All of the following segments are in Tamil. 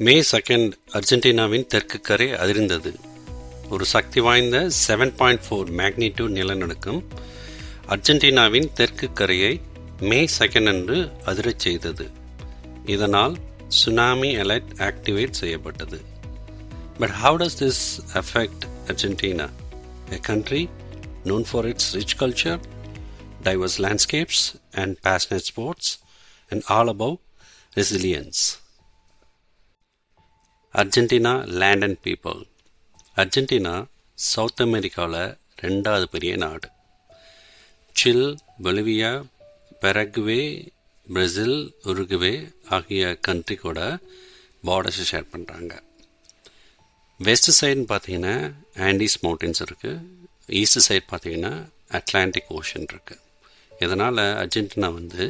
மே செகண்ட் அர்ஜென்டினாவின் தெற்கு கரை அதிர்ந்தது. ஒரு சக்தி வாய்ந்த செவன் பாயிண்ட் ஃபோர் மேக்னிடியூட் நிலநடுக்கம் அர்ஜென்டினாவின் தெற்கு கரையை மே செகண்ட் அன்று அதிரச் செய்தது. இதனால் சுனாமி அலர்ட் ஆக்டிவேட் செய்யப்பட்டது. But how does this affect Argentina a country known for its rich culture diverse landscapes and passionate sports and all above resilience Argentina land and people Argentina south அமெரிக்காவில் ரெண்டாவது பெரிய நாடு. Chile Bolivia Paraguay Brazil Uruguay ஆகிய கண்ட்ரி கூட பார்டர்ஸை ஷேர் பண்ணுறாங்க வெஸ்ட் சைடுன்னு பார்த்தீங்கன்னா ஆண்டிஸ் மவுண்டன்ஸ் இருக்குது ஈஸ்ட் சைட் பார்த்தீங்கன்னா அட்லாண்டிக் ஓஷன் இருக்குது இதனால் அர்ஜென்டினா வந்து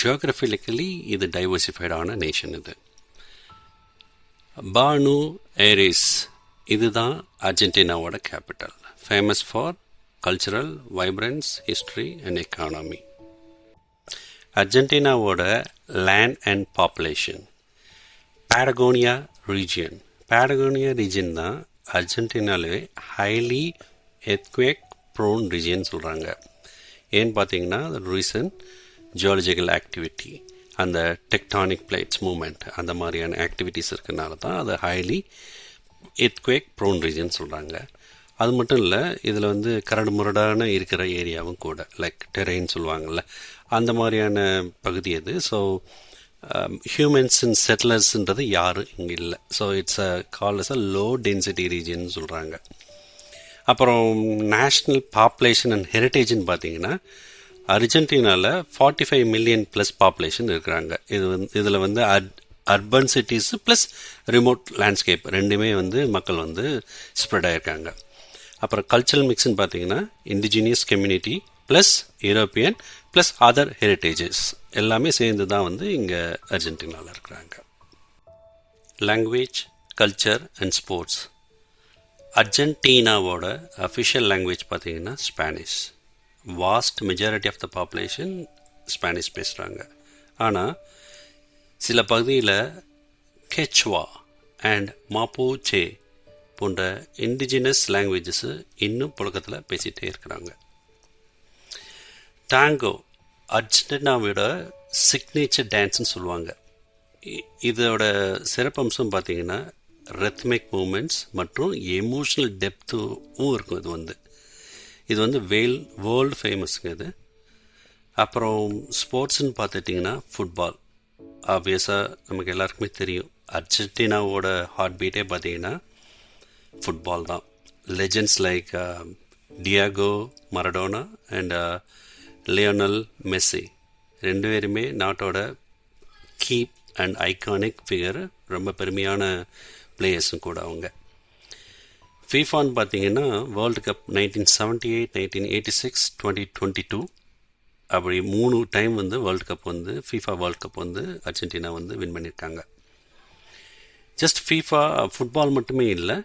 ஜியோகிரபிக்கலி இது டைவர்சிஃபைடான நேஷன் இது. Buenos Aires. இதுதான் அர்ஜென்டினாவோட capital famous for cultural vibrance history and economy அர்ஜென்டினாவோட land and population Patagonia region Patagonia region தான் அர்ஜென்டினாலே ஹைலி எத்குவேக் ப்ரோன் ரீஜியன் சொல்கிறாங்க ஏன்னு பார்த்தீங்கன்னா ரீசன் ஜியாலஜிக்கல் ஆக்டிவிட்டி அந்த டெக்டானிக் பிளேட்ஸ் மூமெண்ட் அந்த மாதிரியான ஆக்டிவிட்டீஸ் இருக்கிறனால தான் அது ஹைலி எத்குவேக் ப்ரோன் ரீஜன் சொல்கிறாங்க அது மட்டும் இல்லை இதில் வந்து கரடு முரடான இருக்கிற ஏரியாவும் கூட லைக் டெரெயின் சொல்லுவாங்கள்ல அந்த மாதிரியான பகுதி அது ஸோ ஹியூமன்ஸ் அண்ட் செட்டிலர்ஸ்ன்றது யாரும் இங்கே இல்லை. So it's a call as a low density region சொல்கிறாங்க அப்புறம் நேஷ்னல் பாப்புலேஷன் அண்ட் ஹெரிட்டேஜ்னு பார்த்தீங்கன்னா அர்ஜென்டினாவில் forty five million plus population இருக்கிறாங்க. இது வந்து இதில் வந்து urban cities plus remote landscape ரெண்டுமே வந்து மக்கள் வந்து ஸ்ப்ரெட் ஆகிருக்காங்க அப்புறம் கல்ச்சரல் மிக்ஸ்னு பார்த்தீங்கன்னா indigenous community plus European plus other heritages எல்லாமே சேர்ந்து தான் வந்து இங்கே அர்ஜென்டினாவில் இருக்கிறாங்க. லாங்குவேஜ் கல்ச்சர் அண்ட் ஸ்போர்ட்ஸ் அர்ஜென்டினாவோட அஃபிஷியல் லாங்குவேஜ் பார்த்தீங்கன்னா Spanish vast majority of the population Spanish பேசுகிறாங்க ஆனால் சில பகுதியில் கெச்வா அண்ட் மாப்போச்சே போன்ற இண்டிஜினஸ் லாங்குவேஜஸ் இன்னும் புழக்கத்தில் பேசிகிட்டே இருக்கிறாங்க. டாங்கோ அர்ஜென்டினாவோட சிக்னேச்சர் டான்ஸ்னு சொல்லுவாங்க. இதோட சிறப்பம்சம் பார்த்தீங்கன்னா ரெத்மிக் மூமெண்ட்ஸ் மற்றும் எமோஷ்னல் டெப்த்தும் இருக்கும் இது வந்து. இது வந்து வேல் வேர்ல்டு ஃபேமஸுங்க இது. அப்புறம் ஸ்போர்ட்ஸ்ன்னு பார்த்துட்டிங்கன்னா ஃபுட்பால் ஆப்வியஸாக நமக்கு எல்லாருக்குமே தெரியும். அர்ஜென்டினாவோட ஹார்ட் பீட்டே பார்த்தீங்கன்னா ஃபுட்பால் தான். Legends like Diego Maradona and Lionel Messi ரெண்டு பேருமே நாட்டோட கீப் அண்ட் ஐகானிக் ஃபிகர் ரொம்ப பெருமையான பிளேயர்ஸும் கூட அவங்க. ஃபீஃபான்னு பார்த்தீங்கன்னா World Cup nineteen seventy eight nineteen eighty six twenty twenty two அப்படி மூணு டைம் வந்து வேர்ல்டு கப் வந்து ஃபீஃபா வேர்ல்டு கப் வந்து அர்ஜென்டினா வந்து வின் பண்ணியிருக்காங்க. ஜஸ்ட் ஃபீஃபா ஃபுட்பால் மட்டுமே இல்லை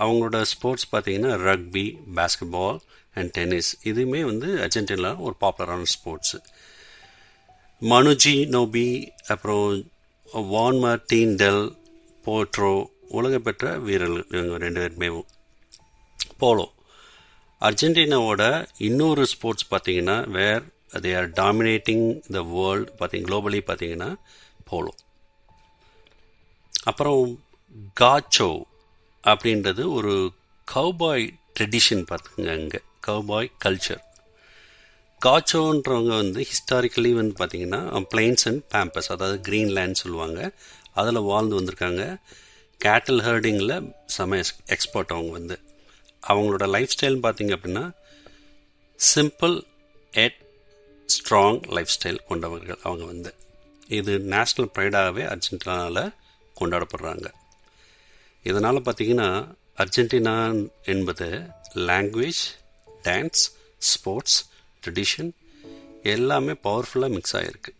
அவங்களோட ஸ்போர்ட்ஸ் பார்த்தீங்கன்னா ரக்பி பேஸ்கெட்பால் அண்ட் டென்னிஸ் இதுவுமே வந்து அர்ஜென்டினா ஒரு பாப்புலரான ஸ்போர்ட்ஸு மனுஜி நோபி அப்புறம் வான்மர் டீன் டெல் போட்ரோ உலக பெற்ற வீரர்கள். இவங்க ரெண்டு பேருமே போலோ. அர்ஜென்டினாவோட இன்னொரு ஸ்போர்ட்ஸ் பார்த்தீங்கன்னா where they are dominating the world பார்த்தீங்க குளோபலி பார்த்தீங்கன்னா போலோ. அப்புறம் காச்சோ அப்படின்றது ஒரு கவுபாய் ட்ரெடிஷன் பார்த்துங்க அங்கே. கவுபாய் கல்ச்சர் காச்சோன்றவங்க வந்து ஹிஸ்டாரிக்கலி வந்து பார்த்திங்கன்னா பிளைன்ஸ் அண்ட் பேம்பஸ் அதாவது க்ரீன்லேண்ட் சொல்லுவாங்க. அதில் வாழ்ந்து வந்திருக்காங்க. கேட்டில் ஹர்டிங்கில் செம எக்ஸ்பர்ட் அவங்க வந்து. அவங்களோட லைஃப் ஸ்டைல்னு பார்த்திங்க அப்படின்னா simple and strong lifestyle கொண்டவர்கள் அவங்க வந்து. இது நேஷ்னல் ப்ரைடாகவே அர்ஜென்டினாவில் கொண்டாடப்படுறாங்க. இதனால் பார்த்திங்கன்னா அர்ஜென்டினா என்பது லாங்குவேஜ் டான்ஸ் ஸ்போர்ட்ஸ் ட்ரெடிஷன் எல்லாமே பவர்ஃபுல்லாக மிக்ஸ் ஆகிருக்கு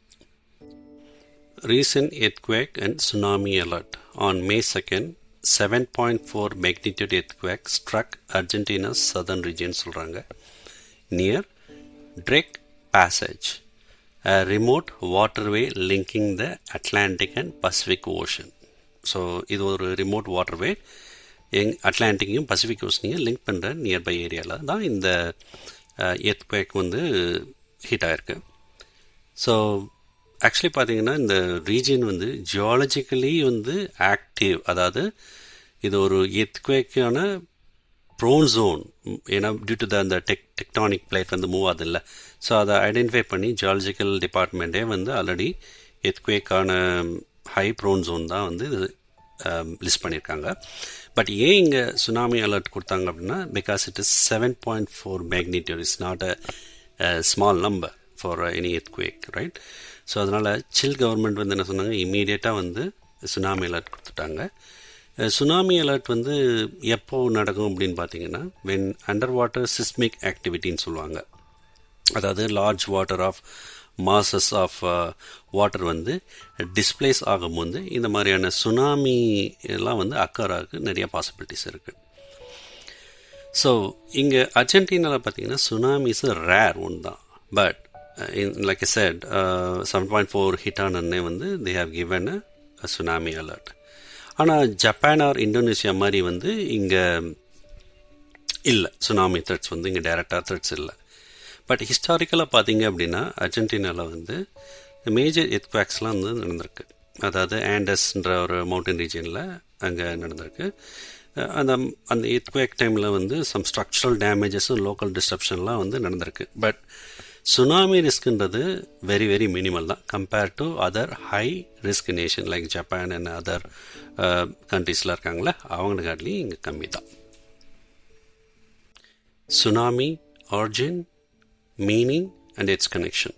recent earthquake and tsunami alert On May 2nd, 7.4 magnitude earthquake struck Argentina's southern region சொல்கிறாங்க near Drake passage remote waterway linking the Atlantic and Pacific ocean so இது ஒரு ரிமோட் வாட்டர்வே எங் அட்லாண்டிக்கையும் பசிபிக் ஓஷனையும் லிங்க் பண்ணுற நியர்பை ஏரியாவில் தான் இந்த uh, எர்த்குவேக் வந்து ஹிட் ஆகிருக்கு ஸோ ஆக்சுவலி பார்த்தீங்கன்னா இந்த ரீஜியன் வந்து ஜியாலஜிக்கலி வந்து ஆக்டிவ் அதாவது இது ஒரு எத்குவேக்கான ப்ரோன் ஜோன் ஏன்னா டியூ டு த அந்த டெக் டெக்டானிக் பிளேட் வந்து மூவ் ஆகுதில்ல. ஸோ அதை ஐடென்டிஃபை பண்ணி ஜியாலஜிக்கல் டிபார்ட்மெண்ட்டே வந்து ஆல்ரெடி எத்குவேக்கான ஹை ப்ரோன் ஜோன் தான் வந்து இது um, லிஸ்ட் பண்ணியிருக்காங்க. பட் ஏன் இங்கே சுனாமி அலர்ட் கொடுத்தாங்க அப்படின்னா because it is seven point four magnitude is not a small number for any earthquake right so அதனால் சில் கவர்மெண்ட் வந்து என்ன சொன்னாங்க? இம்மீடியட்டாக வந்து சுனாமி அலர்ட் கொடுத்துட்டாங்க. சுனாமி அலர்ட் வந்து எப்போ நடக்கும் அப்படின்னு பார்த்தீங்கன்னா வென் அண்டர் வாட்டர் சிஸ்மிக் ஆக்டிவிட்டின்னு சொல்லுவாங்க. அதாவது large water of masses of water வந்து டிஸ்பிளேஸ் ஆகும்போது இந்த மாதிரியான சுனாமி எல்லாம் வந்து அக்கராக்கு நிறைய பாசிபிலிட்டிஸ் இருக்குது ஸோ இங்கே அர்ஜென்டினாவில் பார்த்தீங்கன்னா சுனாமிஸ் ரேர் ஒன் தான். But Uh, like I said, uh, point four on அன்னே வந்து they have given a tsunami alert ஆனால் ஜப்பான் ஆர் இந்தோனேஷியா மாதிரி வந்து இங்கே இல்லை. சுனாமி த்ரெட்ஸ் வந்து இங்கே டைரக்டாக த்ரெட்ஸ் இல்லை. பட் ஹிஸ்டாரிக்கலாக பார்த்தீங்க அப்படின்னா அர்ஜென்டினாவில் வந்து மேஜர் எத்குவாக்ஸ்லாம் வந்து நடந்திருக்கு. அதாவது ஆண்டஸ்ன்ற ஒரு மவுண்டன் ரீஜனில் அங்கே நடந்திருக்கு. அந்த அந்த எத்குவேக் டைமில் வந்து சம் ஸ்ட்ரக்சரல் டேமேஜஸும் லோக்கல் டிஸ்ட்ரப்ஷன்லாம் வந்து நடந்திருக்கு. பட் சுனாமி ரிஸ்க்குன்றது வெரி வெரி மினிமல் தான். Compare to other high risk nation like Japan and other கண்ட்ரீஸில் இருக்காங்களே அவங்களுக்காட்டிலையும் இங்கே கம்மி தான். Tsunami origin meaning and its connection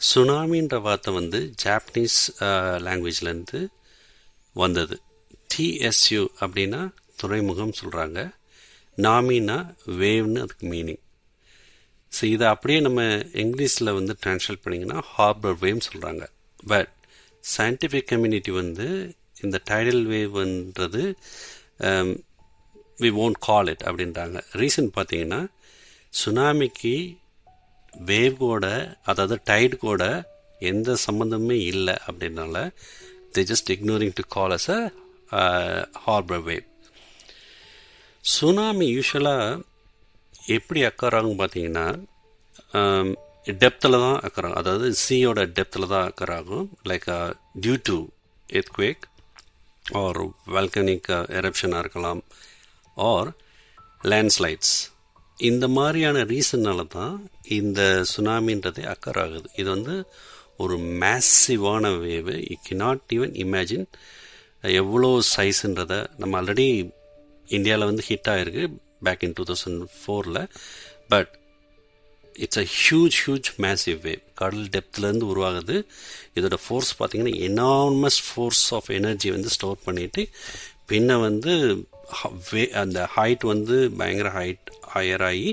சுனாமின்ற வார்த்தை வந்து ஜாப்பனீஸ் uh, லாங்குவேஜ்லேருந்து வந்தது. டிஎஸ்யூ அப்படின்னா துறைமுகம் சொல்கிறாங்க நாமினா வேவ்னு அதுக்கு மீனிங் ஸோ இதை அப்படியே நம்ம இங்கிலீஷில் வந்து ட்ரான்ஸ்லேட் பண்ணிங்கன்னா ஹார்பர் வேவ்னு சொல்கிறாங்க பட் சயின்டிஃபிக் கம்யூனிட்டி வந்து இந்த டைடல் வேவ்ன்றது வி ஓன்ட் கால் இட் அப்படின்றாங்க. ரீசன் பார்த்தீங்கன்னா சுனாமிக்கு வேவ் கூட அதாவது டைடு கூட எந்த சம்மந்தமே இல்லை அப்படின்னால the just ignoring to call as a harbour wave tsunami யூஸ்வலாக எப்படி அக்கறாங்க பார்த்தீங்கன்னா டெப்த்தில் தான் அக்கறாங்க. அதாவது சீயோட டெப்த்தில் தான் அக்கறாகும் like due to earthquake or volcanic எரப்ஷனாக இருக்கலாம். ஆர் லேண்ட்ஸ்லைட்ஸ் இந்த மாதிரியான ரீசன்னால தான் இந்த சுனாமின்றதே அக்கர் ஆகுது இது வந்து ஒரு மேசிவான வேவு இ கெனாட் ஈவன் இமேஜின் எவ்வளோ சைஸுன்றதை நம்ம ஆல்ரெடி இந்தியாவில் வந்து ஹிட் ஆகிருக்கு பேக் இன் டூ தௌசண்ட் ஃபோரில் but it's a huge huge massive wave கடல் டெப்த்லேருந்து உருவாகுது. இதோட ஃபோர்ஸ் பார்த்தீங்கன்னா எனார்மஸ் ஃபோர்ஸ் ஆஃப் எனர்ஜி வந்து ஸ்டோர் பண்ணிவிட்டு பின்ன வந்து வே அந்த ஹைட் வந்து பயங்கர ஹைட் ஹையர் ஆகி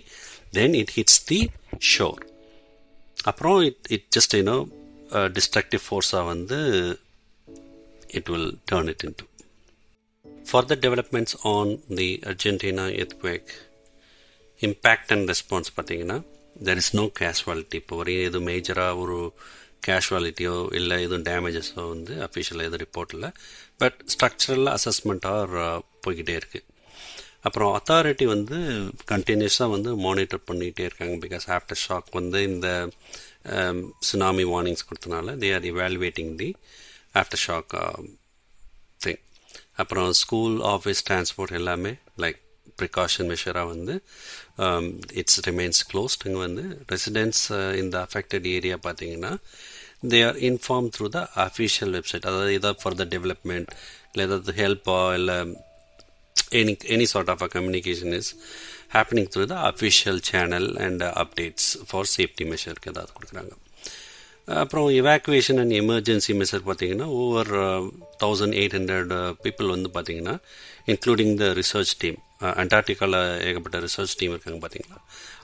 then it hits the shore அப்புறம் it it just you know destructive ஃபோர்ஸாக வந்து it will turn it in to further developments on the Argentina earthquake impact and response பார்த்தீங்கன்னா தெர் இஸ் நோ கேஷுவாலிட்டி இப்போ வரையும் எதுவும் மேஜராக ஒரு கேஷுவாலிட்டியோ இல்லை எதுவும் டேமேஜஸோ வந்து அஃபிஷியலாக எதுவும் ரிப்போர்ட் இல்லை. பட் ஸ்ட்ரக்சரல் அசஸ்மெண்ட்டாக போய்கிட்டே இருக்குது அப்புறம் அத்தாரிட்டி வந்து கண்டினியூஸாக வந்து மானிட்டர் பண்ணிகிட்டே இருக்காங்க. பிகாஸ் ஆஃப்டர் ஷாக் வந்து இந்த சுனாமி வார்னிங்ஸ் கொடுத்தனால they are evaluating the after shock thing அப்புறம் ஸ்கூல் ஆஃபீஸ் டிரான்ஸ்போர்ட் எல்லாமே லைக் ப்ரிகாஷன் மெஷராக வந்து இட்ஸ் ரிமைன்ஸ் க்ளோஸ்ட் இங்கே வந்து ரெசிடென்ட்ஸ் இந்த அஃபெக்டட் ஏரியா பார்த்தீங்கன்னா they are inform through the official website அதாவது ஏதாவது ஃபர்தர் டெவலப்மெண்ட் இல்லை ஏதாவது ஹெல்ப்போ இல்லை any any sort of a communication is happening through the official channel and updates for safety மெஷருக்கு ஏதாவது கொடுக்குறாங்க. அப்புறம் எவாக்குவேஷன் அண்ட் எமர்ஜென்சி மெஷர் பார்த்தீங்கன்னா over thousand eight hundred people வந்து பார்த்தீங்கன்னா இன்க்ளூடிங் த ரிசர்ச் டீம் அண்டார்டிகாவில் ஏகப்பட்ட ரிசர்ச் டீம் இருக்காங்க பார்த்தீங்களா?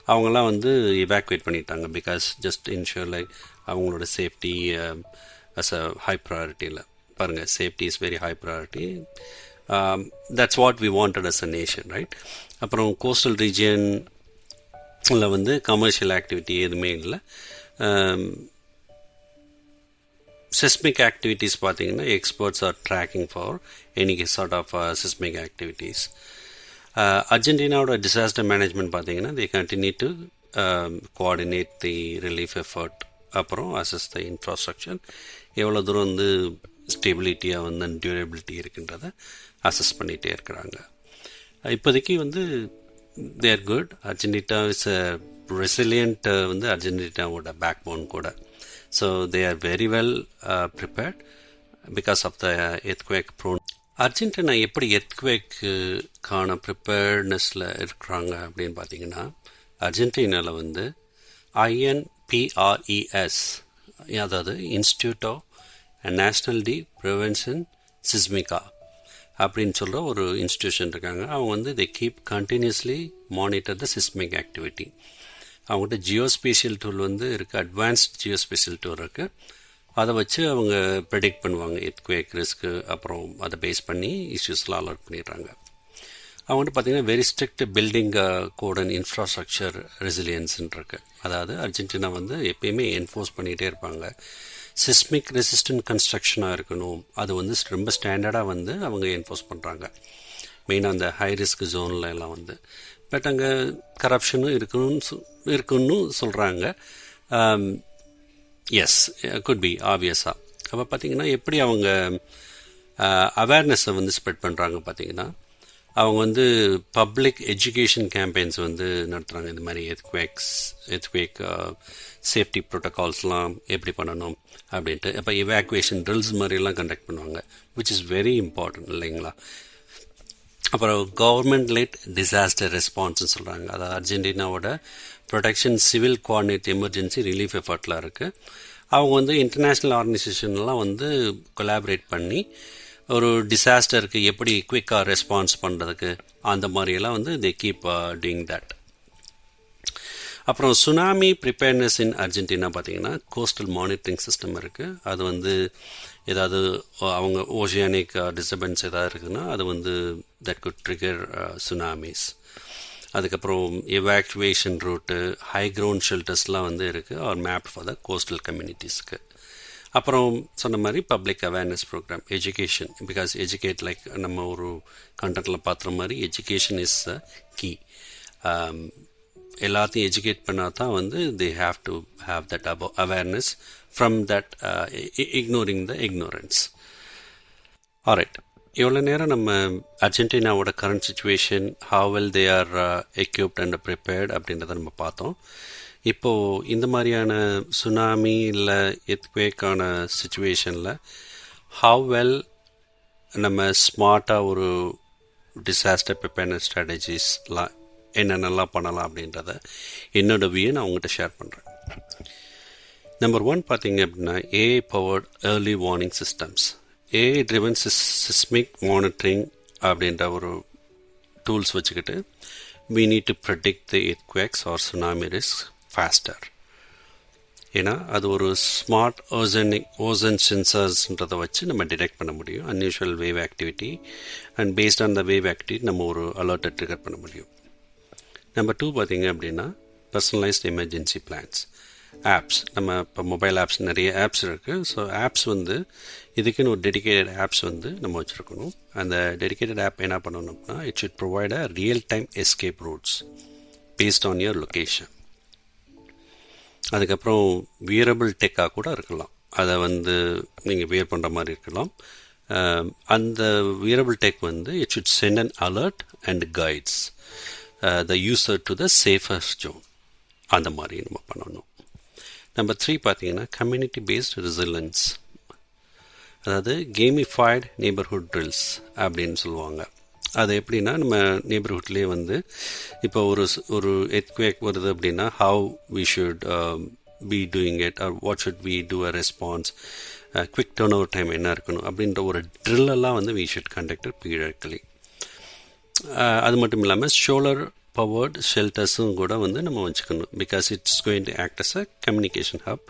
அவங்களாம் வந்து எவாக்குவேட் பண்ணிட்டாங்க பிகாஸ் ஜஸ்ட் இன்ஷூர் லைக் அவங்களோட சேஃப்டி அஸ் அ ஹை ப்ரையாரிட்டியில் பாருங்கள் safety is very high priority that's what we wanted as a nation right அப்புறம் கோஸ்டல் ரீஜியனில் வந்து கமர்ஷியல் ஆக்டிவிட்டி எதுவுமே இல்லை. Seismic activities பார்த்தீங்கன்னா experts are tracking for any sort of seismic activities அர்ஜென்டினாவோட disaster management பார்த்தீங்கன்னா they continue to coordinate the relief effort அப்புறம் அசஸ் த இன்ஃப்ராஸ்ட்ரக்சர் எவ்வளோ தூரம் வந்து ஸ்டெபிலிட்டியாக வந்து டியூரபிலிட்டி இருக்குன்றத அசஸ் பண்ணிகிட்டே இருக்கிறாங்க. இப்போதைக்கு வந்து there could Argentina is a resilient வந்து அர்ஜென்டினாவோட பேக் போன் கூட. So they are very well prepared because of the earthquake prone Argentina எப்படி எர்த்குவேக்குக்கான ப்ரிப்பேர்ட்னஸில் இருக்கிறாங்க அப்படின்னு பார்த்தீங்கன்னா அர்ஜென்டினாவில் வந்து ஐஎன்பிஆர்இஎஸ் அதாவது institute of national de prevention Sismica அப்படின்னு சொல்கிற ஒரு இன்ஸ்டியூஷன் இருக்காங்க. அவங்க வந்து they keep continuously monitor the seismic activity அவங்ககிட்ட ஜியோஸ்பேஷியல் டூல் வந்து இருக்குது அட்வான்ஸ்ட் ஜியோஸ்பேஷியல் டூல் இருக்குது அதை வச்சு அவங்க ப்ரெடிக்ட் பண்ணுவாங்க. எத்குவேக் ரிஸ்க்கு அப்புறம் அதை பேஸ் பண்ணி இஷ்யூஸ்லாம் அலர்ட் பண்ணிடுறாங்க. அவங்ககிட்ட பார்த்தீங்கன்னா very strict building code and infrastructure ரெசிலியன்ஸ்ன்னு இருக்கு. அதாவது அர்ஜென்டினா வந்து எப்பயுமே என்ஃபோர்ஸ் பண்ணிகிட்டே இருப்பாங்க. சிஸ்மிக் ரெசிஸ்டன்ட் கன்ஸ்ட்ரக்ஷனாக இருக்கணும். அது வந்து ரொம்ப ஸ்டாண்டர்டாக வந்து அவங்க என்ஃபோர்ஸ் பண்ணுறாங்க மெயினாக அந்த ஹை ரிஸ்க் ஜோனில் எல்லாம் வந்து. பட் அங்கே கரப்ஷனும் இருக்கணும்னு இருக்குன்னு சொல்கிறாங்க எஸ் um, குட் பி ஆப்வியஸாக அப்போ பார்த்தீங்கன்னா எப்படி அவங்க uh, அவேர்னஸை வந்து ஸ்ப்ரெட் பண்ணுறாங்க பார்த்தீங்கன்னா அவங்க வந்து பப்ளிக் எஜுகேஷன் கேம்பெயின்ஸ் வந்து நடத்துகிறாங்க இந்த மாதிரி எத்குவேக்ஸ் எத்குவேக் சேஃப்டி ப்ரோட்டோகால்ஸ்லாம் எப்படி பண்ணணும் அப்படின்ட்டு. அப்போ இவாக்குவேஷன் ட்ரில்ஸ் மாதிரிலாம் கண்டக்ட் பண்ணுவாங்க விச் இஸ் வெரி இம்பார்ட்டன்ட் இல்லைங்களா? அப்புறம் கவர்மெண்ட் லேட் டிசாஸ்டர் ரெஸ்பான்ஸ்னு சொல்கிறாங்க அதாவது அர்ஜென்டினாவோட protection civil coordinate emergency relief எஃபர்ட்லாம் இருக்குது அவங்க வந்து இன்டர்நேஷ்னல் ஆர்கனைசேஷன்லாம் வந்து கொலாபரேட் பண்ணி ஒரு டிசாஸ்டருக்கு எப்படி குவிக்காக ரெஸ்பான்ஸ் பண்ணுறதுக்கு அந்த மாதிரியெல்லாம் வந்து தே கீப் டூயிங் தட் அப்புறம் சுனாமி ப்ரிப்பேர்னஸ் இன் அர்ஜென்டினா பார்த்தீங்கன்னா கோஸ்டல் மானிட்டரிங் சிஸ்டம் இருக்குது அது வந்து ஏதாவது அவங்க ஓஷியானிக் டிஸ்டர்பன்ஸ் ஏதாவது இருக்குதுன்னா அது வந்து தட் குட் ட்ரிகர் சுனாமிஸ் அதுக்கப்புறம் எவாக்குவேஷன் ரூட்டு ஹை கிரவுண்ட் ஷெல்டர்ஸ்லாம் வந்து இருக்குது are map for the coastal கம்யூனிட்டிஸ்க்கு அப்புறம் சொன்ன மாதிரி public awareness program education because educate like நம்ம ஒரு கண்டென்ட்டில் பார்த்துற மாதிரி எஜுகேஷன் இஸ் அ கீ எல்லாத்தையும் எஜுகேட் பண்ணால் தான் வந்து they have to have that above awareness from that ignoring the ignorance alright இவ்வளோ நேரம் நம்ம அர்ஜென்டினாவோட current situation how well they are equipped and prepared அப்படின்றத நம்ம பார்த்தோம். இப்போது இந்த மாதிரியான சுனாமி இல்லை எத்வேக்கான சுச்சுவேஷனில் ஹவ் வெல் நம்ம ஸ்மார்ட்டாக ஒரு டிசாஸ்டர் ப்ரிப்பேர்னஸ் ஸ்ட்ராட்டஜிஸ்லாம் என்னென்னலாம் பண்ணலாம் அப்படின்றத என்னோட வியூ நான் உங்கள்கிட்ட ஷேர் பண்ணுறேன் நம்பர் ஒன் பார்த்தீங்க அப்படின்னா AI powered early warning systems AI driven sis seismic monitoring அப்படின்ற ஒரு டூல்ஸ் வச்சுக்கிட்டு we need to predict the earthquakes or tsunami risk faster ஏன்னா அது ஒரு ஸ்மார்ட் ஓசனிக் ஓசன் சென்சர்ஸ்ன்றதை வச்சு நம்ம டிடெக்ட் பண்ண முடியும். Unusual wave activity and based on the wave activity நம்ம ஒரு அலர்ட்டை ட்ரிகர் பண்ண முடியும். நம்பர் டூ பார்த்தீங்க அப்படின்னா பர்சனலைஸ்ட் எமர்ஜென்சி பிளான்ஸ் ஆப்ஸ் நம்ம இப்போ மொபைல் ஆப்ஸ் நிறைய ஆப்ஸ் இருக்குது ஸோ ஆப்ஸ் வந்து இதுக்குன்னு ஒரு டெடிக்கேட்டட் ஆப்ஸ் வந்து நம்ம வச்சுருக்கணும். அந்த டெடிக்கேட்டட் ஆப் என்ன பண்ணணும்னா it should provide a real time escape routes based on your location அதுக்கப்புறம் வியரபிள் டெக்காக கூட இருக்கலாம். அதை வந்து நீங்கள் வியர் பண்ணுற மாதிரி இருக்கலாம். அந்த வியரபிள் டெக் வந்து it should send an alert and guides the user to the safest zone அந்த மாதிரி நம்ம பண்ணணும். நம்பர் த்ரீ பார்த்தீங்கன்னா கம்யூனிட்டி பேஸ்ட் ரிசிலன்ஸ் அதாவது கேமிஃபைடு நெய்பர்ஹுட் ட்ரில்ஸ் அப்படின்னு சொல்லுவாங்க. அது எப்படின்னா நம்ம நெய்பர்ஹுட்லேயே வந்து இப்போ ஒரு ஒரு எத்குவேக் வருது அப்படின்னா how we should be doing it or what should we do a response quick turn over time என்ன இருக்கணும் அப்படின்ற ஒரு ட்ரில்லெல்லாம் வந்து வி ஷுட் கண்டக்ட் பீரியட்லி அது மட்டும் இல்லாமல் ஷோலர் பவர்டு ஷெல்டர்ஸும் கூட வந்து நம்ம வச்சுக்கணும். Because it's going to act as a communication hub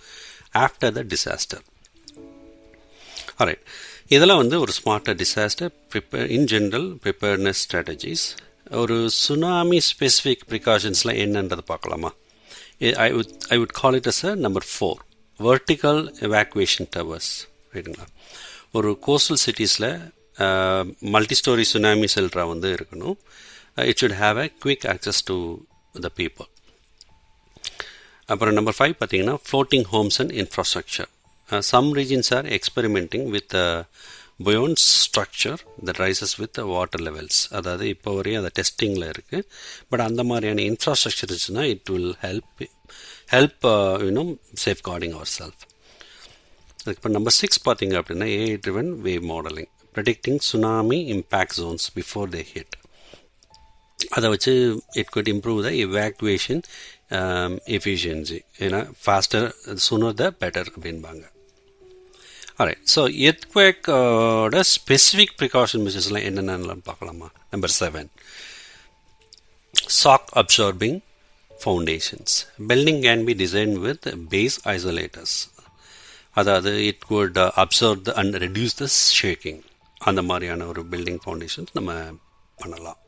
after the disaster alright இதெல்லாம் வந்து ஒரு ஸ்மார்ட்டாக disaster prepare in general preparedness strategies ஒரு சுனாமி ஸ்பெசிஃபிக் ப்ரிகாஷன்ஸ்லாம் என்னன்றதை பார்க்கலாமா? I would I would call it as a number four vertical evacuation towers ரைட்டுங்களா ஒரு கோஸ்டல் சிட்டிஸில் மல்டி ஸ்டோரி சுனாமி செல்ட்ரா வந்து இருக்கணும். It should have a quick access to the people அப்புறம் நம்பர் ஃபைவ் பார்த்தீங்கன்னா floating homes and infrastructure some regions are experimenting with buoyant structure that rises with water levels அதாவது இப்போ வரையும் அது டெஸ்டிங்கில் இருக்குது பட் அந்த மாதிரியான இன்ஃப்ராஸ்ட்ரக்சர் இருந்துச்சுன்னா it will help help you know safeguarding ourself இப்போ நம்பர் சிக்ஸ் பார்த்தீங்க அப்படின்னா AI driven wave modeling predicting tsunami impact zones before they hit அதை வச்சு it could improve the evacuation efficiency ஏன்னா ஃபாஸ்டர் சுனர் த பெட்டர் அப்படின்பாங்க. Alright ஸோ எர்த்குவேக்கோட ஸ்பெசிஃபிக் ப்ரிகாஷன் மெஷர்ஸ்லாம் என்னென்னலாம் பார்க்கலாமா? Number seven shock absorbing foundations building can be design with base isolators அதாவது it could absorb the and reduce the shaking அந்த மாதிரியான ஒரு பில்டிங் ஃபவுண்டேஷன்ஸ் நம்ம பண்ணலாம்.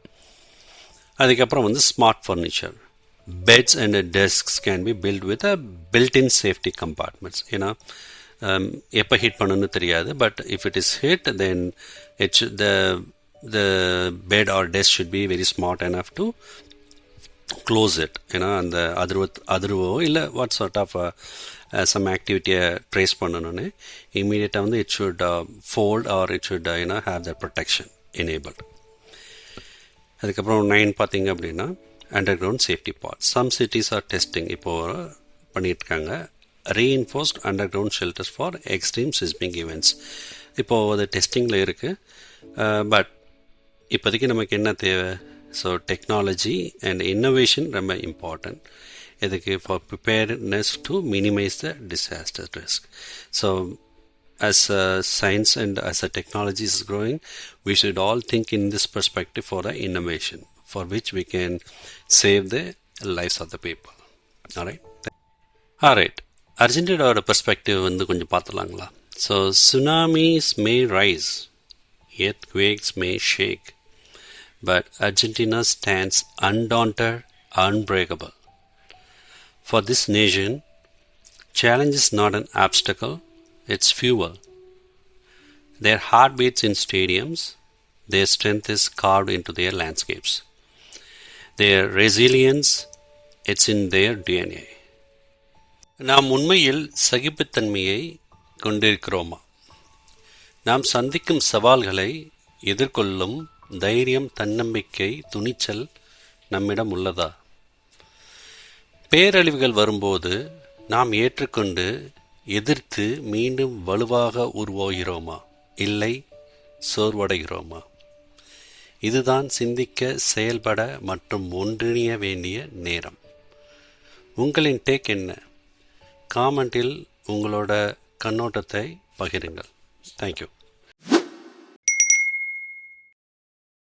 அதுக்கப்புறம் வந்து smart furniture beds and desks can be built with a built-in safety compartments ஏன்னா எப்போ ஹிட் பண்ணணும்னு தெரியாது but if it is hit then it's the the bed or desk should be very smart enough to close it ஏன்னா அந்த அதிர்வ அதிர்வோ இல்லை வாட் சார்ட் ஆஃப் சம் ஆக்டிவிட்டியை ட்ரேஸ் பண்ணணுன்னு இமீடியட்டாக வந்து it should fold or it should you know have the protection enabled அதுக்கப்புறம் நைன் பார்த்தீங்க அப்படின்னா underground safety part some cities are testing இப்போது பண்ணியிருக்காங்க reinforced underground shelters for extreme seismic events இப்போது அது டெஸ்டிங்கில் இருக்குது பட் இப்போதைக்கு நமக்கு என்ன தேவை? ஸோ டெக்னாலஜி அண்ட் இன்னோவேஷன் ரொம்ப இம்பார்ட்டன்ட் இதுக்கு for preparedness to minimise the disaster risk so as uh, science and as a technology is growing, we should all think in this perspective for the innovation, for which we can save the lives of the people. All right. All right. அர்ஜென்டினாவோட perspective வந்து கொஞ்சம் பார்த்துலாங்களா so tsunamis may rise earthquakes may shake but Argentina stands undaunted unbreakable. For this nation, challenge is not an obstacle, it's fuel. Their heart beats in stadiums, their strength is carved into their landscapes. Their resilience, it's in their DNA. நாம் உண்மையில் சகிப்புத்தன்மையை கொண்டிருக்கிறோமா நாம் சந்திக்கும் சவால்களை எதிர்கொள்ளும் தைரியம் தன்னம்பிக்கை துணிச்சல் நம்மிடம் உள்ளதா பேரழிவுகள் வரும்போது நாம் ஏற்றுக்கொண்டு எதிர்த்து மீண்டும் வலுவாக உருவாகிறோமா? இல்லை சோர்வடைகிறோமா? இதுதான் சிந்திக்க செயல்பட மற்றும் ஒன்றிணைய வேண்டிய நேரம். உங்களின் டேக் என்ன? காமெண்டில் உங்களோட கண்ணோட்டத்தை பகிருங்கள். தேங்க்யூ